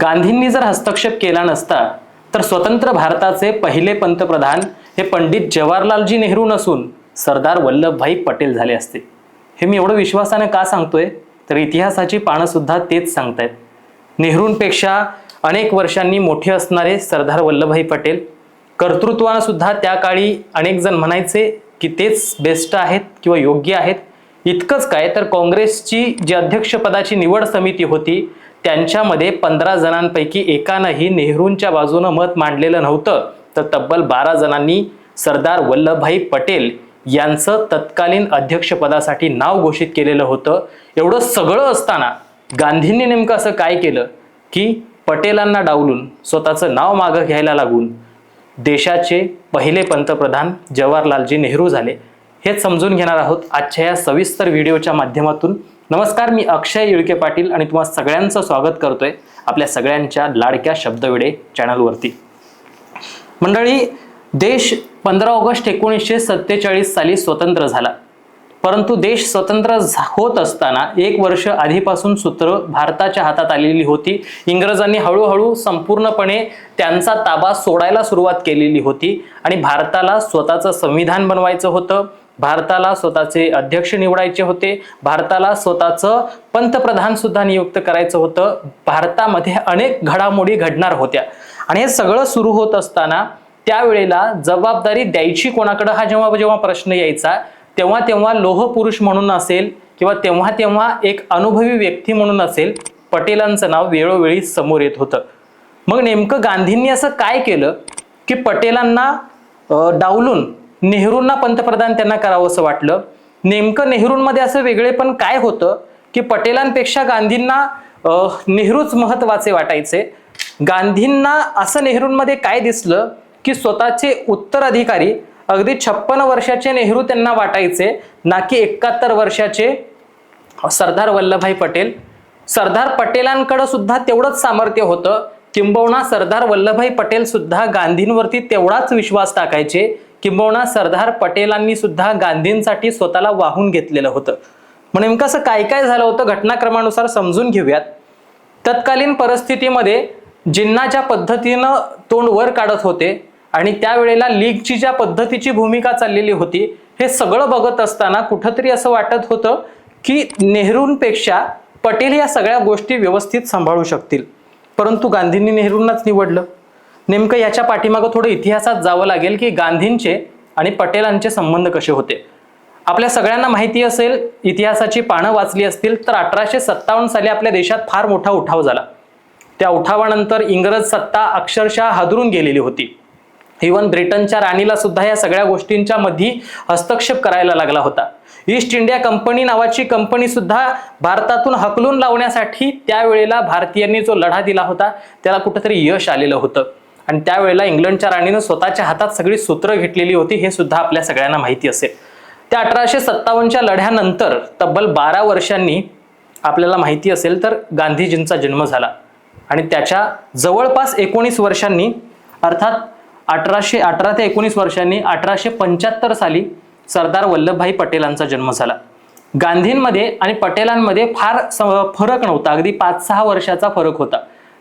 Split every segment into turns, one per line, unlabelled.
गांधींनी जर हस्तक्षेप केला नसता तर स्वतंत्र भारताचे पहिले पंतप्रधान हे पंडित जवाहरलालजी नेहरू नसून सरदार वल्लभभाई पटेल झाले असते. हे मी एवढं विश्वासाने का सांगतोय? तर इतिहासाची पानंसुद्धा तेच सांगतायत. नेहरूंपेक्षा अनेक वर्षांनी मोठे असणारे सरदार वल्लभभाई पटेल कर्तृत्वानं सुद्धा त्या काळी अनेक जण म्हणायचे की तेच बेस्ट आहेत किंवा योग्य आहेत. इतकंच काय तर काँग्रेसची जी अध्यक्षपदाची निवड समिती होती त्यांच्यामध्ये पंधरा जणांपैकी एकानंही नेहरूंच्या बाजूनं मत मांडलेलं नव्हतं. तर तब्बल बारा जणांनी सरदार वल्लभभाई पटेल यांचं तत्कालीन अध्यक्षपदासाठी नाव घोषित केलेलं होतं. एवढं सगळं असताना गांधींनी नेमकं असं काय केलं? की पटेलांना डावलून स्वतःचं नाव मागं घ्यायला लागून देशाचे पहिले पंतप्रधान जवाहरलालजी नेहरू झाले. हेच समजून घेणार आहोत आजच्या या सविस्तर व्हिडिओच्या माध्यमातून. नमस्कार मी अक्षय येळके पाटील आणि तुम्हा सगळ्यांचं स्वागत करतोय आपल्या सगळ्यांच्या लाडक्या शब्दविडे चॅनलवरती. मंडळी देश पंधरा ऑगस्ट एकोणीसशे सत्तेचाळीस साली स्वतंत्र झाला. परंतु देश स्वतंत्र झा- होत असताना एक वर्ष आधीपासून सूत्र भारताच्या हातात आलेली होती. इंग्रजांनी हळूहळू संपूर्णपणे त्यांचा ताबा सोडायला सुरुवात केलेली होती आणि भारताला स्वतःचं संविधान बनवायचं होतं. भारताला स्वतःचे अध्यक्ष निवडायचे होते. भारताला स्वतःचं पंतप्रधान सुद्धा नियुक्त करायचं होतं. भारतामध्ये अनेक घडामोडी घडणार होत्या. आणि हे सगळं सुरू होत असताना त्यावेळेला जबाबदारी द्यायची कोणाकडं? हा जेव्हा जेव्हा प्रश्न यायचा तेव्हा तेव्हा लोहपुरुष म्हणून असेल किंवा तेव्हा तेव्हा एक अनुभवी व्यक्ती म्हणून असेल पटेलांचं नाव वेळोवेळी समोर येत होतं. मग नेमकं गांधींनी असं काय केलं की पटेलांना डावलून नेहरूंना पंतप्रधान त्यांना करावं असं वाटलं. नेमकं नेहरूंमध्ये असं वेगळे पण काय होतं की पटेलांपेक्षा गांधींना नेहरूच महत्त्वाचे वाटायचे. गांधींना असं नेहरूंमध्ये काय दिसलं की स्वतःचे उत्तराधिकारी अगदी छप्पन वर्षाचे नेहरू त्यांना वाटायचे ना की एकाहत्तर वर्षाचे सरदार वल्लभभाई पटेल. सरदार पटेलांकडं सुद्धा तेवढंच सामर्थ्य होतं. किंबहुना सरदार वल्लभभाई पटेल सुद्धा गांधींवरती तेवढाच विश्वास टाकायचे. किंबहुना सरदार पटेलांनी सुद्धा गांधींसाठी स्वतःला वाहून घेतलेलं होतं. मग नेमकं असं काय काय झालं होतं घटनाक्रमानुसार समजून घेऊयात. तत्कालीन परिस्थितीमध्ये जिन्ना ज्या पद्धतीनं तोंड वर काढत होते आणि त्यावेळेला लीगची ज्या पद्धतीची भूमिका चाललेली होती हे सगळं बघत असताना कुठंतरी असं वाटत होतं की नेहरूंपेक्षा पटेल या सगळ्या गोष्टी व्यवस्थित सांभाळू शकतील. परंतु गांधींनी नेहरूंनाच निवडलं. नेमकं याच्या पाठीमागं थोडं इतिहासात जावं लागेल की गांधींचे आणि पटेलांचे संबंध कसे होते. आपल्या सगळ्यांना माहिती असेल इतिहासाची पानं वाचली असतील तर अठराशे सत्तावन्न साली आपल्या देशात फार मोठा उठाव झाला. त्या उठावानंतर इंग्रज सत्ता अक्षरशः हादरून गेलेली होती. इवन ब्रिटनच्या राणीला सुद्धा या सगळ्या गोष्टींच्या मध्ये हस्तक्षेप करायला लागला होता. ईस्ट इंडिया कंपनी नावाची कंपनी सुद्धा भारतातून हकलून लावण्यासाठी त्यावेळेला भारतीयांनी जो लढा दिला होता त्याला कुठेतरी यश आलेलं होतं. आणि त्यावेळेला इंग्लंडच्या राणीनं स्वतःच्या हातात सगळी सूत्र घेतलेली होती हे सुद्धा आपल्या सगळ्यांना माहिती असेल. त्या अठराशे सत्तावन्नच्या लढ्यानंतर तब्बल बारा वर्षांनी आपल्याला माहिती असेल तर गांधीजींचा जन्म झाला. आणि त्याच्या जवळपास एकोणीस वर्षांनी अर्थात अठराशे अठरा ते एकोणीस वर्षांनी अठराशे पंच्याहत्तर साली सरदार वल्लभभाई पटेलांचा जन्म झाला. गांधींमध्ये आणि पटेलांमध्ये फार स- फरक नव्हता. अगदी पाच सहा वर्षाचा फरक होता.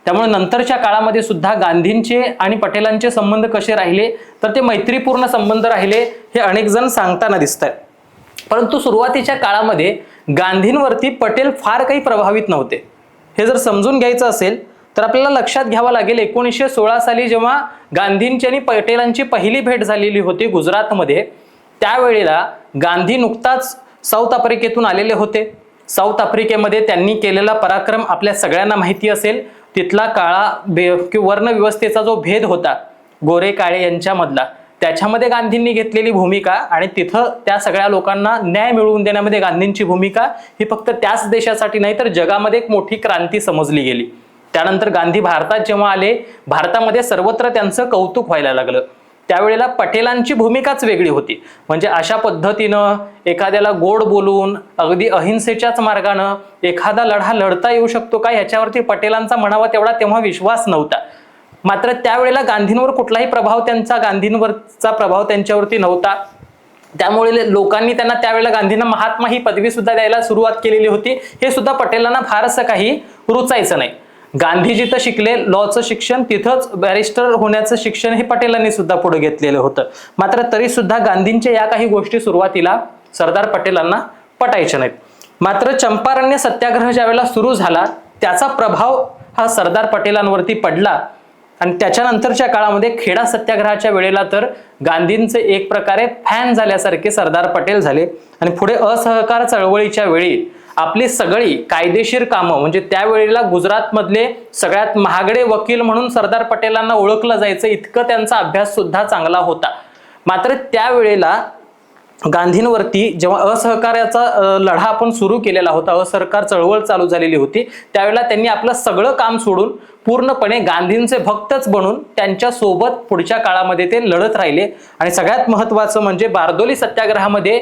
त्यामुळे नंतरच्या काळामध्ये सुद्धा गांधींचे आणि पटेलांचे संबंध कसे राहिले तर ते मैत्रीपूर्ण संबंध राहिले हे अनेक जण सांगताना दिसत आहेत परंतु सुरुवातीच्या काळामध्ये गांधींवरती पटेल फार काही प्रभावित नव्हते. हे जर समजून घ्यायचं असेल तर आपल्याला लक्षात घ्यावं लागेल एकोणीसशे सोळा साली जेव्हा गांधींची आणि पटेलांची पहिली भेट झालेली होती गुजरातमध्ये त्यावेळेला गांधी नुकताच साऊथ आफ्रिकेतून आलेले होते. साऊथ आफ्रिकेमध्ये त्यांनी केलेला पराक्रम आपल्या सगळ्यांना माहिती असेल. तिथला काळा भे वर्णव्यवस्थेचा जो भेद होता गोरे काळे यांच्यामधला त्याच्यामध्ये गांधींनी घेतलेली भूमिका आणि तिथं त्या सगळ्या लोकांना न्याय मिळवून देण्यामध्ये गांधींची भूमिका ही फक्त त्याच देशासाठी नाही तर जगामध्ये एक मोठी क्रांती समजली गेली. त्यानंतर गांधी भारतात जेव्हा आले भारतामध्ये सर्वत्र त्यांचं कौतुक व्हायला लागलं. त्यावेळेला पटेलांची भूमिकाच वेगळी होती. म्हणजे अशा पद्धतीनं एखाद्याला गोड बोलून अगदी अहिंसेच्याच मार्गानं एखादा लढा लढता येऊ शकतो का? ह्याच्यावरती पटेलांचा म्हणावा तेवढा तेव्हा विश्वास नव्हता. मात्र त्यावेळेला गांधींवर कुठलाही प्रभाव त्यांचा गांधींवरचा प्रभाव त्यांच्यावरती नव्हता. त्यामुळे लोकांनी त्यांना त्यावेळेला गांधींना महात्मा ही पदवी सुद्धा द्यायला सुरुवात केलेली होती. हे सुद्धा पटेलांना फारसं काही रुचायचं नाही. गांधीजी तर शिकले लॉचं शिक्षण तिथंच बॅरिस्टर होण्याचं शिक्षण हे पटेलांनी सुद्धा पुढे घेतलेलं होतं. मात्र तरी सुद्धा गांधींच्या या काही गोष्टी सुरुवातीला सरदार पटेलांना पटायच्या नाहीत. मात्र चंपारण्य सत्याग्रह ज्या वेळेला सुरू झाला त्याचा प्रभाव हा सरदार पटेलांवरती पडला. आणि त्याच्यानंतरच्या काळामध्ये खेडा सत्याग्रहाच्या वेळेला तर गांधींचे एक प्रकारे फॅन झाल्यासारखे सरदार पटेल झाले. आणि पुढे असहकार चळवळीच्या वेळी आपली सगळी कायदेशीर कामं म्हणजे त्यावेळेला गुजरातमधले सगळ्यात महागडे वकील म्हणून सरदार पटेलांना ओळखलं जायचं इतकं त्यांचा अभ्यास सुद्धा चांगला होता. मात्र त्यावेळेला गांधींवरती जेव्हा असहकार्याचा लढा आपण सुरू केलेला होता असहकार चळवळ चालू झालेली होती त्यावेळेला त्यांनी आपलं सगळं काम सोडून पूर्णपणे गांधींचे भक्तच बनून त्यांच्यासोबत पुढच्या काळामध्ये ते लढत राहिले. आणि सगळ्यात महत्वाचं म्हणजे बारदोली सत्याग्रहामध्ये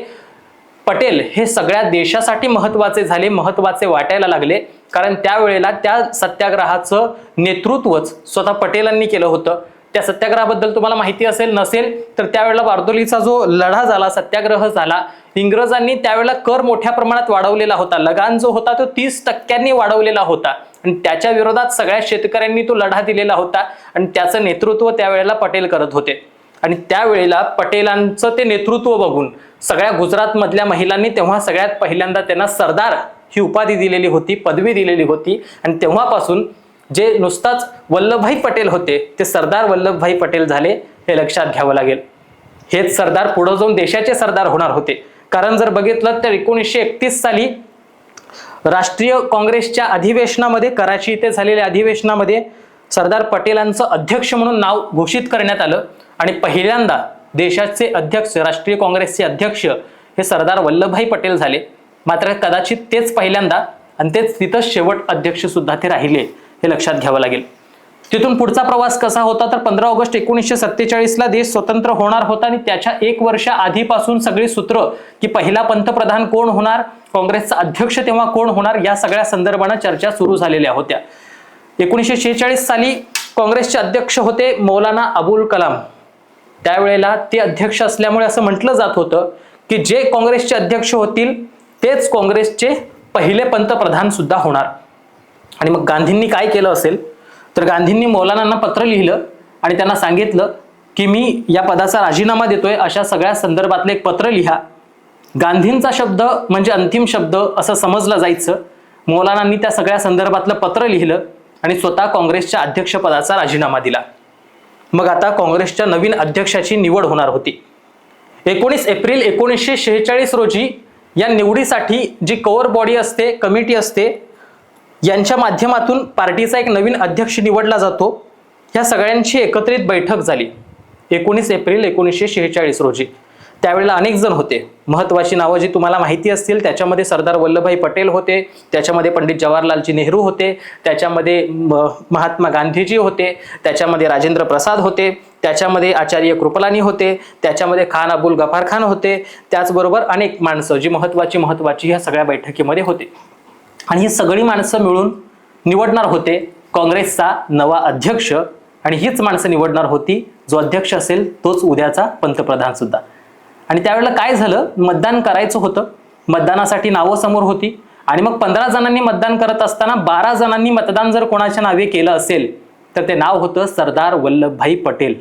पटेल हे सगळ्या देशासाठी महत्त्वाचे झाले महत्त्वाचे वाटायला लागले. कारण त्यावेळेला त्या सत्याग्रहाचं नेतृत्वच स्वतः पटेलांनी केलं होतं. त्या सत्याग्रहाबद्दल तुम्हाला माहिती असेल नसेल तर त्यावेळेला बारदोलीचा जो लढा झाला सत्याग्रह झाला इंग्रजांनी त्यावेळेला कर मोठ्या प्रमाणात वाढवलेला होता. लगान जो होता तो तीस टक्क्यांनी वाढवलेला होता. आणि त्याच्या विरोधात सगळ्या शेतकऱ्यांनी तो लढा दिलेला होता. आणि त्याचं नेतृत्व त्यावेळेला पटेल करत होते. आणि त्यावेळेला पटेलांचं ते नेतृत्व बघून सगळ्या गुजरातमधल्या महिलांनी तेव्हा सगळ्यात पहिल्यांदा त्यांना सरदार ही उपाधी दिलेली होती पदवी दिलेली होती. आणि तेव्हापासून जे नुसताच वल्लभभाई पटेल होते ते सरदार वल्लभभाई पटेल झाले हे लक्षात घ्यावं लागेल. हेच सरदार पुढे जाऊन देशाचे सरदार होणार होते. कारण जर बघितलं तर एकोणीसशे एकतीस साली राष्ट्रीय काँग्रेसच्या अधिवेशनामध्ये कराची इथे झालेल्या अधिवेशनामध्ये सरदार पटेलांचं अध्यक्ष म्हणून नाव घोषित करण्यात आलं. आणि पहिल्यांदा देशाचे अध्यक्ष राष्ट्रीय काँग्रेसचे अध्यक्ष हे सरदार वल्लभभाई पटेल झाले. मात्र कदाचित तेच पहिल्यांदा आणि तेच तिथं शेवट अध्यक्ष सुद्धा ते राहिले हे लक्षात घ्यावं लागेल. तिथून पुढचा प्रवास कसा होता? तर पंधरा ऑगस्ट एकोणीसशे सत्तेचाळीसला देश स्वतंत्र होणार होता आणि त्याच्या एक वर्ष आधीपासून सगळी सूत्र की पहिला पंतप्रधान कोण होणार काँग्रेसचा अध्यक्ष तेव्हा कोण होणार या सगळ्या संदर्भानं चर्चा सुरू झालेल्या होत्या. एकोणीसशे शेहेचाळीस साली काँग्रेसचे अध्यक्ष होते मौलाना अबुल कलाम. त्यावेळेला ते अध्यक्ष असल्यामुळे असं म्हटलं जात होतं की जे काँग्रेसचे अध्यक्ष होतील तेच काँग्रेसचे पहिले पंतप्रधान सुद्धा होणार. आणि मग गांधींनी काय केलं असेल? तर गांधींनी मौलानांना पत्र लिहिलं आणि त्यांना सांगितलं की मी या पदाचा राजीनामा देतोय अशा सगळ्या संदर्भातलं एक पत्र लिहा. गांधींचा शब्द म्हणजे अंतिम शब्द असं समजलं जायचं. मौलानांनी त्या सगळ्या संदर्भातलं पत्र लिहिलं आणि स्वतः काँग्रेसच्या अध्यक्षपदाचा राजीनामा दिला. मग आता काँग्रेसच्या नवीन अध्यक्षाची निवड होणार होती. एकोणीस एप्रिल एकोणीसशे शेहेचाळीस रोजी या निवडीसाठी जी कवर बॉडी असते कमिटी असते यांच्या माध्यमातून पार्टीचा एक नवीन अध्यक्ष निवडला जातो. ह्या सगळ्यांची एकत्रित बैठक झाली. एकोणीस एप्रिल एकोणीसशे शेहेचाळीस रोजी. त्यावेळेला अनेक जण होते. महत्वाची नावं जी तुम्हाला माहिती असतील त्याच्यामध्ये सरदार वल्लभभाई पटेल होते त्याच्यामध्ये पंडित जवाहरलालजी नेहरू होते त्याच्यामध्ये महात्मा गांधीजी होते त्याच्यामध्ये राजेंद्र प्रसाद होते त्याच्यामध्ये आचार्य कृपलानी होते त्याच्यामध्ये खान अबुल गफार खान होते. त्याचबरोबर अनेक माणसं जी महत्वाची महत्वाची ह्या सगळ्या बैठकीमध्ये होते. आणि ही सगळी माणसं मिळून निवडणार होते काँग्रेसचा नवा अध्यक्ष. आणि हीच माणसं निवडणार होती जो अध्यक्ष असेल तोच उद्याचा पंतप्रधान सुद्धा. आणि त्यावेळेला काय झालं? मतदान करायचं होतं. मतदानासाठी नावं समोर होती. आणि मग पंधरा जणांनी मतदान करत असताना बारा जणांनी मतदान जर कोणाच्या नावे केलं असेल तर ते नाव होतं सरदार वल्लभभाई पटेल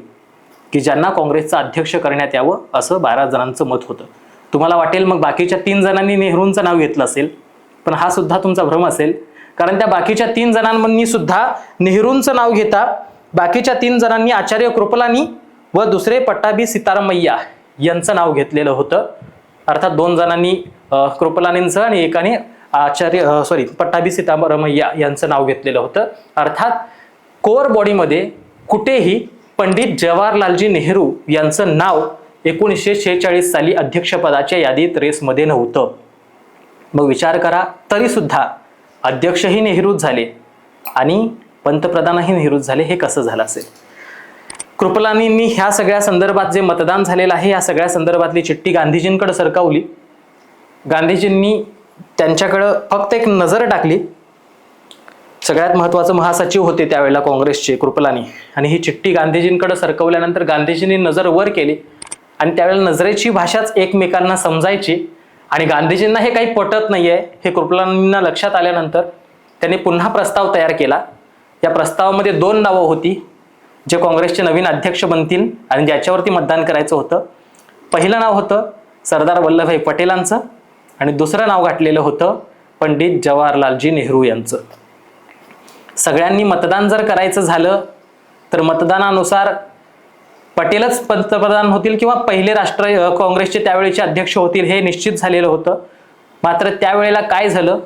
की ज्यांना काँग्रेसचं अध्यक्ष करण्यात यावं असं बारा जणांचं मत होतं. तुम्हाला वाटेल मग बाकीच्या तीन जणांनी नेहरूंचं नाव घेतलं असेल पण हा सुद्धा तुमचा भ्रम असेल. कारण त्या बाकीच्या तीन जणांनी सुद्धा नेहरूंचं नाव घेता बाकीच्या तीन जणांनी आचार्य कृपलानी व दुसरे पट्टाभी सीतारामय्या यांचं नाव घेतलेलं होतं. अर्थात दोन जणांनी कृपलानींचं आणि एकाने आचार्य सॉरी पट्टाभी सीतारामय्या यांचं नाव घेतलेलं होतं. अर्थात कोर बॉडीमध्ये कुठेही पंडित जवाहरलालजी नेहरू यांचं नाव एकोणीसशे शेहेचाळीस साली अध्यक्षपदाच्या यादीत रेसमध्ये नव्हतं. मग विचार करा तरीसुद्धा अध्यक्षही नेहरूच झाले आणि पंतप्रधानही नेहरूच झाले हे कसं झालं असेल? कृपलानींनी ह्या सगळ्या संदर्भात जे मतदान झालेलं आहे या सगळ्या संदर्भातली चिठ्ठी गांधीजींकडे सरकवली. गांधीजींनी त्यांच्याकडं फक्त एक नजर टाकली. सगळ्यात महत्वाचं महासचिव होते त्यावेळेला काँग्रेसचे कृपलानी. आणि ही चिठ्ठी गांधीजींकडे सरकवल्यानंतर गांधीजींनी नजर वर केली. आणि त्यावेळेला नजरेची भाषाच एकमेकांना समजायची. आणि गांधीजींना हे काही पटत नाहीये हे कृपलानींना लक्षात आल्यानंतर त्यांनी पुन्हा प्रस्ताव तयार केला. या प्रस्तावामध्ये दोन नावं होती. जे काँग्रेसचे नवीन अध्यक्ष बनतील आणि ज्याच्यावरती मतदान करायचं होतं. पहिलं नाव होतं सरदार वल्लभभाई पटेलांचं आणि दुसरं नाव गाठलेलं होतं पंडित जवाहरलालजी नेहरू यांचं. सगळ्यांनी मतदान जर करायचं झालं तर मतदानानुसार पटेलच पंतप्रधान होतील किंवा पहिले राष्ट्र काँग्रेसचे त्यावेळेचे अध्यक्ष होतील हे निश्चित झालेलं होतं. मात्र त्यावेळेला काय झालं?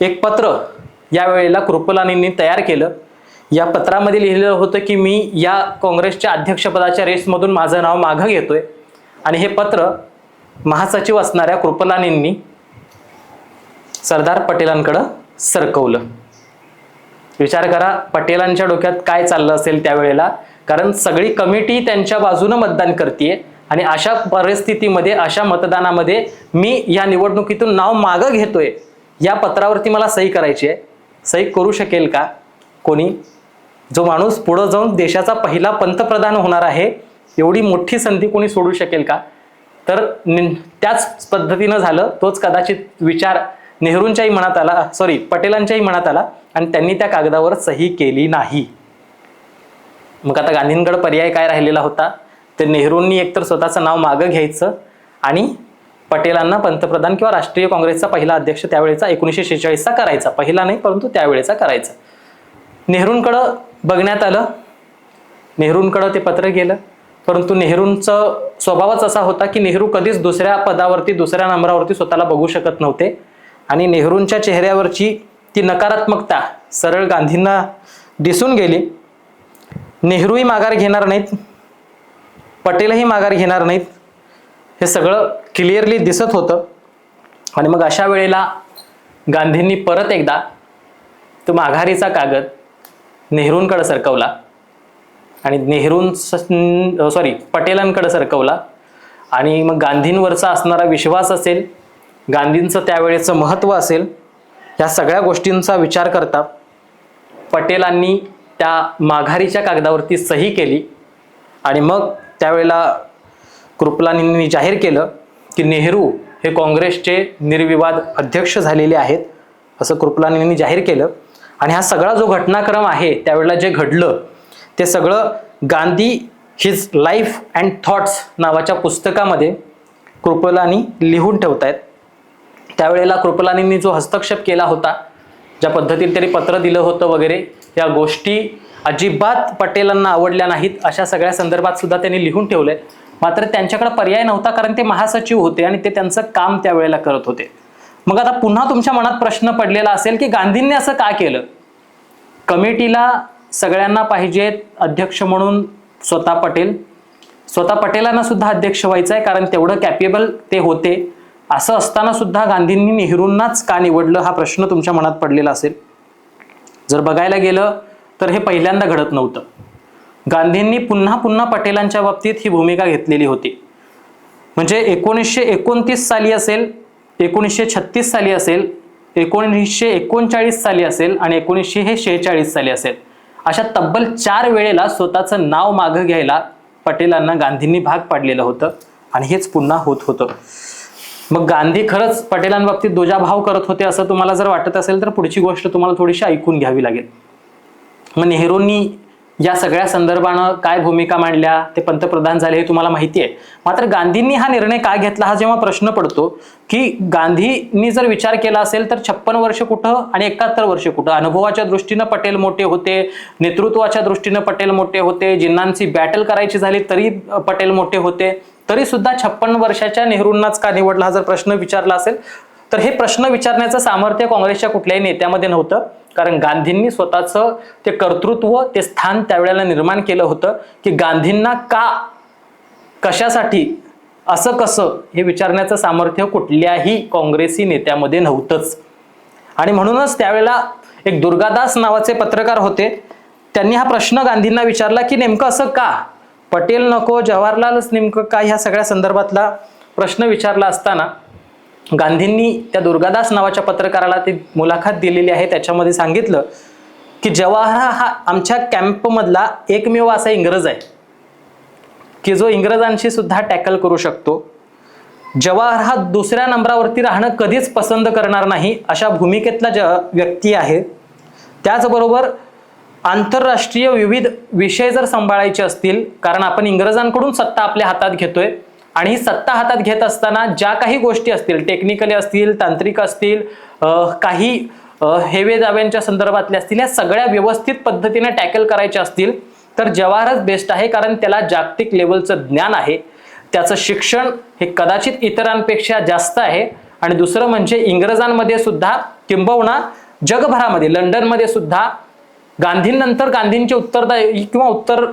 एक पत्र यावेळेला कृपलानींनी तयार केलं. या पत्रामध्ये लिहिलेलं होतं की मी या काँग्रेसच्या अध्यक्षपदाच्या रेसमधून माझं नाव मागं घेतोय. आणि हे पत्र महासचिव असणाऱ्या कृपलानींनी सरदार पटेलांकडं सरकवलं. विचार करा पटेलांच्या डोक्यात काय चाललं असेल त्यावेळेला? कारण सगळी कमिटी त्यांच्या बाजूनं मतदान करते आणि अशा परिस्थितीमध्ये अशा मतदानामध्ये मी या निवडणुकीतून नाव मागं घेतोय. या पत्रावरती मला सही करायची आहे. सही करू शकेल का? कोणी? जो माणूस पुढं जाऊन देशाचा पहिला पंतप्रधान होणार आहे एवढी मोठी संधी कोणी सोडू शकेल का? तर नि- त्याच पद्धतीनं झालं तोच कदाचित विचार नेहरूंच्याही मनात आला सॉरी पटेलांच्याही मनात आला आणि त्यांनी त्या कागदावर सही केली नाही. मग आता गांधींकडे पर्याय काय राहिलेला होता? तर नेहरूंनी एकतर स्वतःचं नाव मागं घ्यायचं आणि पटेलांना पंतप्रधान किंवा राष्ट्रीय काँग्रेसचा पहिला अध्यक्ष त्यावेळेचा एकोणीसशे शेहेचाळीसचा करायचा. पहिला नाही परंतु त्यावेळेचा करायचा. नेहरूंकडं बघण्यात आलं. नेहरूंकडं ते पत्र गेलं. परंतु नेहरूंचं स्वभावच असा होता की नेहरू कधीच दुसऱ्या पदावरती दुसऱ्या नंबरावरती स्वतःला बघू शकत नव्हते. आणि नेहरूंच्या चेहऱ्यावरची ती नकारात्मकता सरळ गांधींना दिसून गेली. नेहरूही माघार घेणार नाहीत. पटेलही माघार घेणार नाहीत. हे सगळं क्लिअरली दिसत होतं. आणि मग अशा वेळेला गांधींनी परत एकदा तो माघारीचा कागद नेहरूंकडे सरकवला आणि नेहरूं सॉरी पटेलांकडे सरकवला. आणि मग गांधींवरचा असणारा विश्वास असेल गांधींचं त्यावेळेचं महत्त्व असेल या सगळ्या गोष्टींचा विचार करता पटेलांनी त्या माघारीच्या कागदावरती सही केली. आणि मग त्यावेळेला कृपलानींनी जाहीर केलं की नेहरू हे काँग्रेसचे निर्विवाद अध्यक्ष झालेले आहेत असं कृपलानींनी जाहीर केलं. आणि हा सगळा जो घटनाक्रम आहे त्यावेळेला जे घडलं ते सगळं Gandhi his life and thoughts नावाच्या पुस्तकामध्ये कृपलानी लिहून ठेवतायत. त्यावेळेला कृपलानींनी जो हस्तक्षेप केला होता ज्या पद्धतीने त्यांनी पत्र दिलं होतं वगैरे या गोष्टी अजिबात पटेलांना आवडल्या नाहीत. अशा सगळ्या संदर्भात सुद्धा त्यांनी लिहून ठेवलंय मात्र त्यांच्याकडे पर्याय नव्हता कारण ते महासचिव होते आणि ते त्यांचं काम त्यावेळेला करत होते. मग आता पुन्हा तुमच्या मनात प्रश्न पडलेला असेल की गांधींनी असं का केलं? कमिटीला सगळ्यांना पाहिजेत अध्यक्ष म्हणून स्वतः पटेल. स्वतः पटेलांना सुद्धा अध्यक्ष व्हायचं आहे कारण तेवढं कॅपेबल ते होते. असं असताना सुद्धा गांधींनी नेहरूंनाच का निवडलं हा प्रश्न तुमच्या मनात पडलेला असेल? जर बघायला गेलं तर हे पहिल्यांदा घडत नव्हतं. गांधींनी पुन्हा पुन्हा पटेलांच्या बाबतीत ही भूमिका घेतलेली होती. म्हणजे एकोणीसशे एकोणतीस साली असेल एकोणीसशे छत्तीस साली असेल एकोणीसशे एकोणचाळीस साली असेल आणि एकोणीसशे हे शेहेचाळीस साली असेल. अशा तब्बल चार वेळेला स्वतःचं नाव मागं घ्यायला पटेलांना गांधींनी भाग पाडलेलं होतं आणि हेच पुन्हा होत होतं. मग गांधी खरंच पटेलांबाबतीत दोजाभाव करत होते असं तुम्हाला जर वाटत असेल तर पुढची गोष्ट तुम्हाला थोडीशी ऐकून घ्यावी लागेल. मग नेहरूंनी या सगळ्या संदर्भानं काय भूमिका मांडल्या ते पंतप्रधान झाले हे तुम्हाला माहिती आहे. मात्र गांधींनी हा निर्णय का घेतला हा जेव्हा प्रश्न पडतो की गांधींनी जर विचार केला असेल तर छप्पन वर्ष कुठं आणि एकाहत्तर वर्ष कुठं? अनुभवाच्या दृष्टीनं पटेल मोठे होते नेतृत्वाच्या दृष्टीनं पटेल मोठे होते जिन्नांची बॅटल करायची झाली तरी पटेल मोठे होते. तरी सुद्धा छप्पन वर्षाच्या नेहरूंनाच का निवडला हा जर प्रश्न विचारला असेल तर हे प्रश्न विचारण्याचं सामर्थ्य काँग्रेसच्या कुठल्याही नेत्यामध्ये नव्हतं. कारण गांधींनी स्वतःचं ते कर्तृत्व ते स्थान त्यावेळेला निर्माण केलं होतं की गांधींना का कशासाठी असं कसं हे विचारण्याचं सामर्थ्य कुठल्याही काँग्रेसी नेत्यामध्ये नव्हतंच. आणि म्हणूनच त्यावेळेला एक दुर्गादास नावाचे पत्रकार होते. त्यांनी हा प्रश्न गांधींना विचारला की नेमकं असं का? पटेल नको जवाहरलालच नेमकं का ह्या सगळ्या संदर्भातला प्रश्न विचारला असताना गांधींनी त्या दुर्गादास नावाच्या पत्रकाराला ती मुलाखत दिलेली आहे. त्याच्यामध्ये सांगितलं की जवाहर हा आमच्या कॅम्पमधला एकमेव असा इंग्रज आहे. की जो इंग्रजांशी सुद्धा टॅकल करू शकतो. जवाहर हा दुसऱ्या नंबरावरती राहणं कधीच पसंत करणार नाही अशा भूमिकेतला ज व्यक्ती आहे त्याचबरोबर आंतरराष्ट्रीय विविध विषय जर सांभाळायचे असतील कारण आपण इंग्रजांकडून सत्ता आपल्या हातात घेतोय आणि ही सत्ता हातात घेत असताना ज्या काही गोष्टी असतील टेक्निकली असतील तांत्रिक असतील काही हेवे दाव्यांच्या संदर्भातल्या असतील या सगळ्या व्यवस्थित पद्धतीने टॅकल करायच्या असतील तर जवाहरच बेस्ट आहे कारण त्याला जागतिक लेवलचं ज्ञान आहे. त्याचं शिक्षण हे कदाचित इतरांपेक्षा जास्त आहे. आणि दुसरं म्हणजे इंग्रजांमध्ये सुद्धा किंबहुना जगभरामध्ये लंडनमध्ये सुद्धा गांधींनंतर गांधींचे उत्तरदायी किंवा उत्तर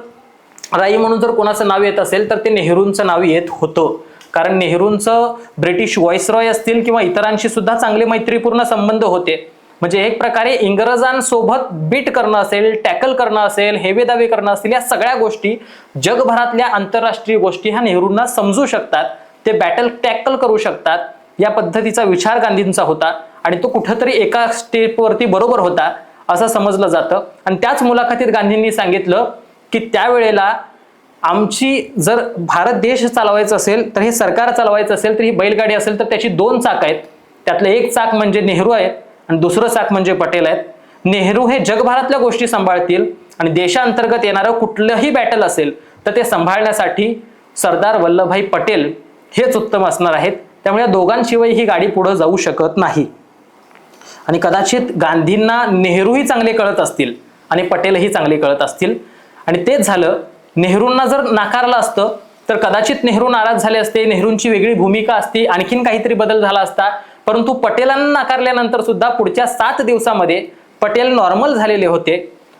राई म्हणून जर कोणाचं नाव येत असेल तर ते नेहरूंचं नाव येत होतं. कारण नेहरूंचं ब्रिटिश व्हॉइसरॉय असतील किंवा इतरांशी सुद्धा चांगले मैत्रीपूर्ण संबंध होते. म्हणजे एक प्रकारे इंग्रजांसोबत बीट करणं असेल टॅकल करणं असेल हेवे दावे करणं असेल या सगळ्या गोष्टी जगभरातल्या आंतरराष्ट्रीय गोष्टी ह्या नेहरूंना समजू शकतात. ते बॅटल टॅकल करू शकतात. या पद्धतीचा विचार गांधींचा होता आणि तो कुठंतरी एका स्टेपवरती बरोबर होता असं समजलं जातं. आणि त्याच मुलाखतीत गांधींनी सांगितलं की त्यावेळेला आमची जर भारत देश चालवायचा असेल तर हे सरकार चालवायचं असेल तर ही बैलगाडी असेल तर त्याची दोन चाक आहेत. त्यातलं एक चाक म्हणजे नेहरू आहेत आणि दुसरं चाक म्हणजे पटेल आहेत. नेहरू हे जगभरातल्या गोष्टी सांभाळतील आणि देशांतर्गत येणारं कुठलंही बॅटल असेल तर ते सांभाळण्यासाठी सरदार वल्लभभाई पटेल हेच उत्तम असणार आहेत. त्यामुळे या दोघांशिवाय ही गाडी पुढे जाऊ शकत नाही. आणि कदाचित गांधींना नेहरूही चांगले कळत असतील आणि पटेलही चांगले कळत असतील. आणि तेच झालं नेहरूंना जर नाकारलं असतं तर कदाचित नेहरू नाराज झाले असते नेहरूंची वेगळी भूमिका असती आणखीन काहीतरी बदल झाला असता. परंतु पटेलांना नाकारल्यानंतर सुद्धा पुढच्या सात दिवसामध्ये पटेल नॉर्मल झालेले होते.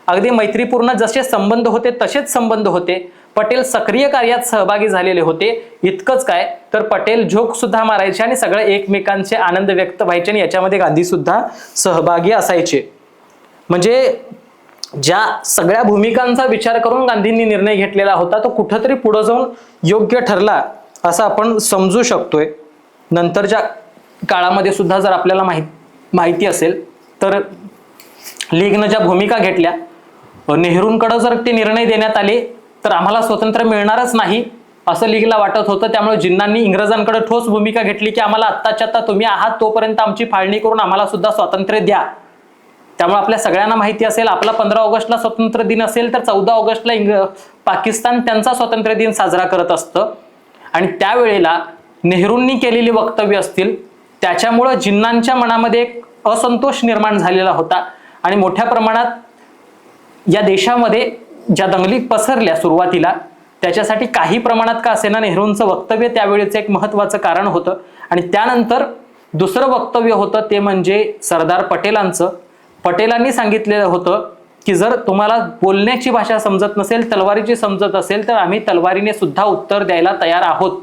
अगदी मैत्रीपूर्ण जसे संबंध होते तसेच संबंध होते. पटेल सक्रिय कार्यात सहभागी झालेले होते. इतकंच काय तर पटेल झोक सुद्धा मारायचे आणि सगळे एकमेकांचे आनंद व्यक्त व्हायचे आणि याच्यामध्ये गांधी सुद्धा सहभागी असायचे. म्हणजे ज्या सगळ्या भूमिकांचा विचार करून गांधींनी निर्णय घेतलेला होता तो कुठंतरी पुढे जाऊन योग्य ठरला असं आपण समजू शकतोय. नंतरच्या काळामध्ये सुद्धा जर आपल्याला माहीत माहिती असेल तर लीगनं ज्या भूमिका घेतल्या नेहरूंकडे जर ते निर्णय देण्यात आले तर आम्हाला स्वतंत्र मिळणारच नाही असं लीगला वाटत होतं. त्यामुळे जिन्नांनी इंग्रजांकडे ठोस भूमिका घेतली की आम्हाला आत्ताच्या आत्ता तुम्ही आहात तोपर्यंत आमची फाळणी करून आम्हाला सुद्धा स्वातंत्र्य द्या. त्यामुळे आपल्या सगळ्यांना माहिती असेल आपला पंधरा ऑगस्टला स्वातंत्र्य दिन असेल तर चौदा ऑगस्टला इंग पाकिस्तान त्यांचा स्वातंत्र्य दिन साजरा करत असतं. आणि त्यावेळेला नेहरूंनी केलेली वक्तव्य असतील त्याच्यामुळं जिन्नांच्या मनामध्ये एक असंतोष निर्माण झालेला होता. आणि मोठ्या प्रमाणात या देशामध्ये ज्या दंगली पसरल्या सुरुवातीला त्याच्यासाठी काही प्रमाणात का असेना नेहरूंचं वक्तव्य त्यावेळेचं एक महत्वाचं कारण होतं. आणि त्यानंतर दुसरं वक्तव्य होतं ते म्हणजे सरदार पटेलांचं. पटेलांनी सांगितलेलं होतं की जर तुम्हाला बोलण्याची भाषा समजत नसेल तलवारीची समजत असेल तर आम्ही तलवारीने सुद्धा उत्तर द्यायला तयार आहोत.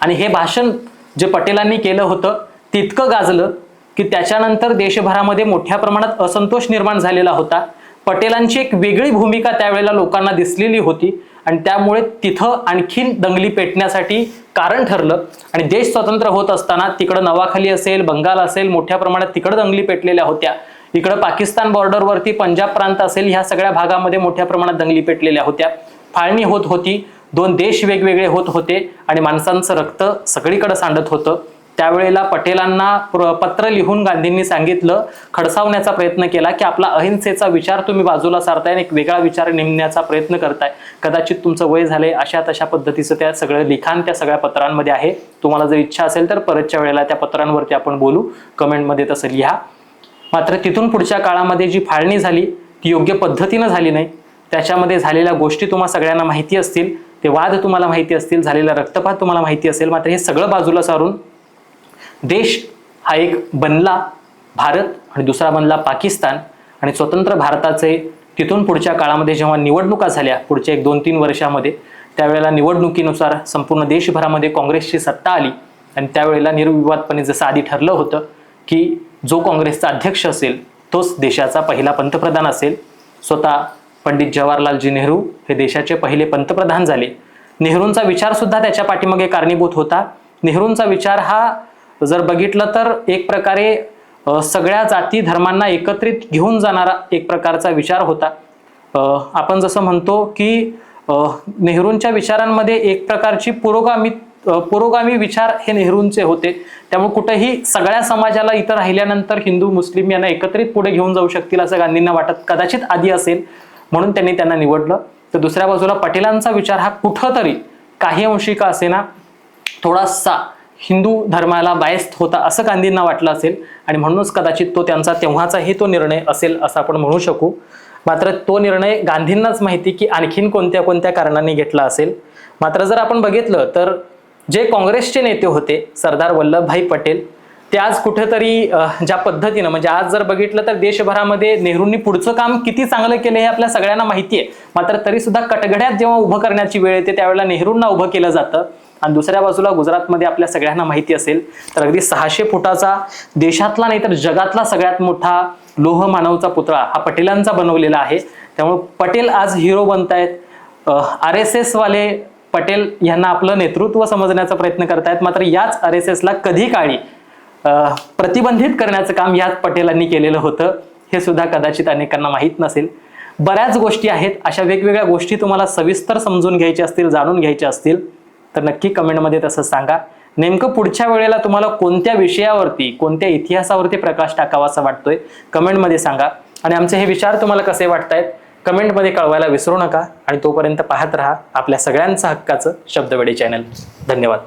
आणि हे भाषण जे पटेलांनी केलं होतं तितकं गाजलं की त्याच्यानंतर देशभरामध्ये मोठ्या प्रमाणात असंतोष निर्माण झालेला होता. पटेलांची एक वेगळी भूमिका त्यावेळेला लोकांना दिसलेली होती आणि त्यामुळे तिथं आणखीन दंगली पेटण्यासाठी कारण ठरलं. आणि देश स्वतंत्र होत असताना तिकडं नवाखाली असेल बंगाल असेल मोठ्या प्रमाणात तिकडं दंगली पेटलेल्या होत्या. इकडं पाकिस्तान बॉर्डरवरती पंजाब प्रांत असेल ह्या सगळ्या भागामध्ये मोठ्या प्रमाणात दंगली पेटलेल्या होत्या. फाळणी होत होती. दोन देश वेगवेगळे होत होते आणि माणसांचं रक्त सगळीकडे सांडत होतं. त्यावेळेला पटेलांना प्र- पत्र लिहून गांधींनी सांगितलं खडसावण्याचा प्रयत्न केला की आपला अहिंसेचा विचार तुम्ही बाजूला सारताय आणि एक वेगळा विचार नेमण्याचा प्रयत्न करताय. कदाचित तुमचं वय झालंय अशा तशा पद्धतीचं त्या सगळं लिखाण त्या सगळ्या पत्रांमध्ये आहे. तुम्हाला जर इच्छा असेल तर परतच्या वेळेला त्या पत्रांवरती आपण बोलू. कमेंटमध्ये तसं लिहा. मात्र तिथून पुढच्या काळामध्ये जी फाळणी झाली ती योग्य पद्धतीनं झाली नाही. त्याच्यामध्ये झालेल्या गोष्टी तुम्हाला सगळ्यांना माहिती असतील ते वाद तुम्हाला माहिती असतील झालेला रक्तपात तुम्हाला माहिती असेल मात्र हे सगळं बाजूला सारून देश हा एक बनला भारत आणि दुसरा बनला पाकिस्तान आणि स्वतंत्र भारताचे तिथून पुढच्या काळामध्ये जेव्हा निवडणुका झाल्या पुढच्या एक दोन तीन वर्षामध्ये त्यावेळेला निवडणुकीनुसार संपूर्ण देशभरामध्ये काँग्रेसची सत्ता आली आणि त्यावेळेला निर्विवादपणे जसं आधी ठरलं होतं की जो काँग्रेसचा अध्यक्ष असेल तोच देशाचा पहिला पंतप्रधान असेल. स्वतः पंडित जवाहरलालजी नेहरू हे देशाचे पहिले पंतप्रधान झाले. नेहरूंचा विचारसुद्धा त्याच्या पाठीमागे कारणीभूत होता. नेहरूंचा विचार हा जर बघितलं तर एक प्रकारे सगळ्या जाती धर्मांना एकत्रित घेऊन जाणारा एक प्रकारचा विचार होता. आपण जसं म्हणतो की नेहरूंच्या विचारांमध्ये एक प्रकारची पुरोगामी पुरोगामी विचार हे नेहरूंचे होते. त्यामुळे कुठेही सगळ्या समाजाला इथं राहिल्यानंतर हिंदू मुस्लिम यांना एकत्रित पुढे घेऊन जाऊ शकतील असं गांधींना वाटत कदाचित आधी असेल म्हणून त्यांनी त्यांना निवडलं. तर दुसऱ्या बाजूला पटेलांचा विचार हा कुठंतरी काही अंशी का असेना थोडासा हिंदू धर्माला बायस्थ होता असं गांधींना वाटलं असेल. आणि म्हणूनच कदाचित तो त्यांचा तेव्हाचाही तो निर्णय असेल असं आपण म्हणू शकू. मात्र तो निर्णय गांधींनाच माहिती की आणखीन कोणत्या कोणत्या कारणांनी घेतला असेल. मात्र जर आपण बघितलं तर जे काँग्रेसचे नेते होते सरदार वल्लभभाई पटेल ते आज कुठेतरी ज्या पद्धतीनं म्हणजे आज जर बघितलं तर देशभरामध्ये नेहरूंनी पुढचं काम किती चांगलं केलं हे आपल्या सगळ्यांना माहिती आहे. मात्र तरी सुद्धा कटघड्यात जेव्हा उभं करण्याची वेळ येते त्यावेळेला नेहरूंना उभं केलं जातं. आणि दुसऱ्या बाजूला गुजरातमध्ये आपल्या सगळ्यांना माहिती असेल तर अगदी सहाशे फुटाचा देशातला नाही तर जगातला सगळ्यात मोठा लोह मानवचा पुतळा हा पटेलांचा बनवलेला आहे. त्यामुळे पटेल आज हिरो बनतायत. आर एस एस वाले पटेल यांना आपलं नेतृत्व समजण्याचा प्रयत्न करतायत. मात्र याच आर एस एसला कधी काळी प्रतिबंधित करण्याचं काम याच पटेलांनी केलेलं होतं हे सुद्धा कदाचित अनेकांना माहीत नसेल. बऱ्याच गोष्टी आहेत. अशा वेगवेगळ्या गोष्टी तुम्हाला सविस्तर समजून घ्यायच्या असतील जाणून घ्यायच्या असतील तर नक्की कमेंटमध्ये तसं सांगा. नेमकं पुढच्या वेळेला तुम्हाला कोणत्या विषयावरती कोणत्या इतिहासावरती प्रकाश टाकावा असं वाटतोय कमेंटमध्ये सांगा. आणि आमचे हे विचार तुम्हाला कसे वाटत आहेत कमेंटमध्ये कळवायला विसरू नका आणि तोपर्यंत पाहत राहा आपल्या सगळ्यांचा हक्काचं शब्दवेडी चॅनल. धन्यवाद.